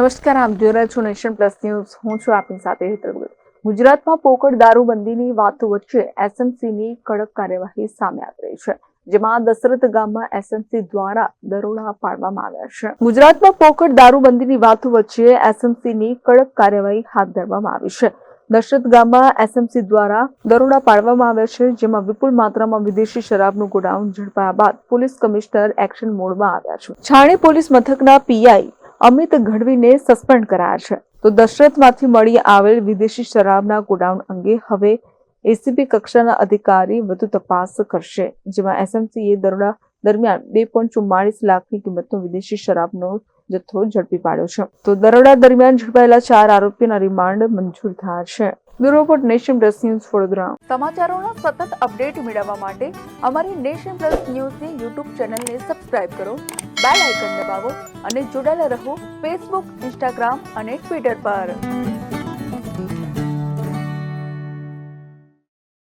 નમસ્કાર, આપ જોઈ રહ્યા છો નેશન પ્લસ ન્યૂઝ. હું છું આપની સાથે હેતલ ગુજરાતમાં પોકળ દારૂબંધીની વાતો વચ્ચે એસએમસીની કડક કાર્યવાહી સામે આવી રહી છે, જેમાં દશરથ ગામમાં એસએમસી દ્વારા દરોડા પાડવામાં આવ્યા છે. ગુજરાતમાં પોકળ દારૂબંધીની વાતો વચ્ચે એસએમસીની કડક કાર્યવાહી હાથ ધરવામાં આવી છે. દશરથ ગામમાં એસએમસી દ્વારા દરોડા પાડવામાં આવ્યા છે, જેમાં વિપુલ માત્રામાં વિદેશી શરાબનું ગોડાઉન ઝડપાયા બાદ પોલીસ કમિશનર એક્શન મોડમાં આવ્યા છે. છાણી પોલીસ મથકના પીઆઈ અમિત ગઢવીને સસ્પેન્ડ કરાયા છે. તો દશરથમાંથી મળી આવેલ વિદેશી શરાબના ગોડાઉન અંગે હવે એસીબી કક્ષાના અધિકારી વધુ તપાસ કરશે, જેમાં એસએમસીએ દરોડા દરમિયાન બે પોઈન્ટ ચુમ્માળીસ લાખની કિંમતનો વિદેશી શરાબનો જથ્થો ઝડપી પાડ્યો છે. તો દરોડા દરમિયાન ઝડપાયેલા ચાર આરોપીના રિમાન્ડ મંજૂર થયા છે. Bureau Nation Plus News Vadodara. સમાચારોના સતત અપડેટ મેળવવા માટે અમારી નેશન પ્લસ ન્યૂઝની યુટ્યુબ ચેનલને સબસ્ક્રાઇબ કરો, બેલ આઇકન દબાવો અને જોડાયેલા રહો ફેસબુક ઇન્સ્ટાગ્રામ અને ટ્વિટર પર.